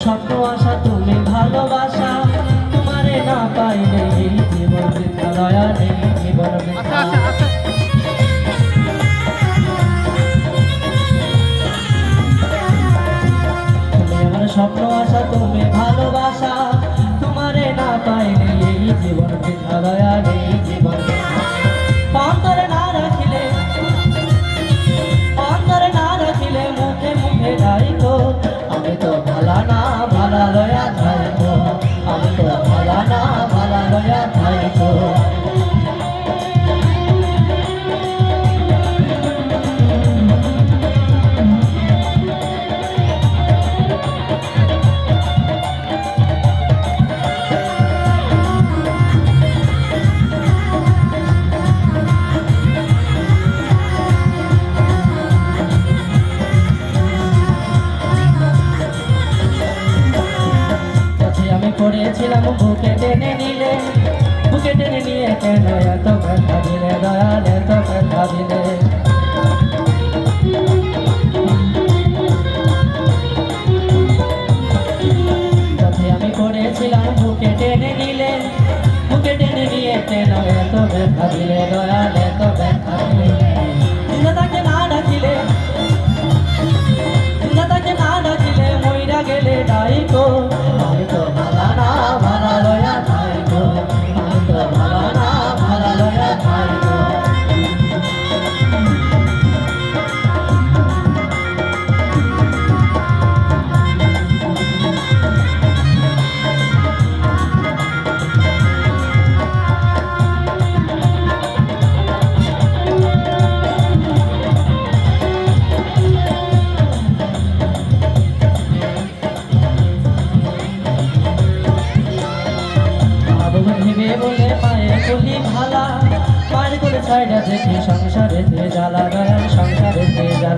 স্বপ্ন আশা তুমি ভালোবাসা তোমারে না পাইলে এই জীবন দয়া নেই জীবন স্বপ্ন আশা তুমি ভালোবাসা তোমারে না পাইলে এই জীবন পড়েছিলাম বুকে টেনে কেন এত ব্যথা দিলে দয়াল এত ব্যথা দিলে কাছে আমি করেছিলাম বুকে টেনে নিলে বুকে টেনে নিয়ে কেন এত ব্যথা দিলে দয়াল এত ব্যথা পায়ের করে ছাইডা দেখি সংসারে জ্বালা গায় সংসারে জ্বালা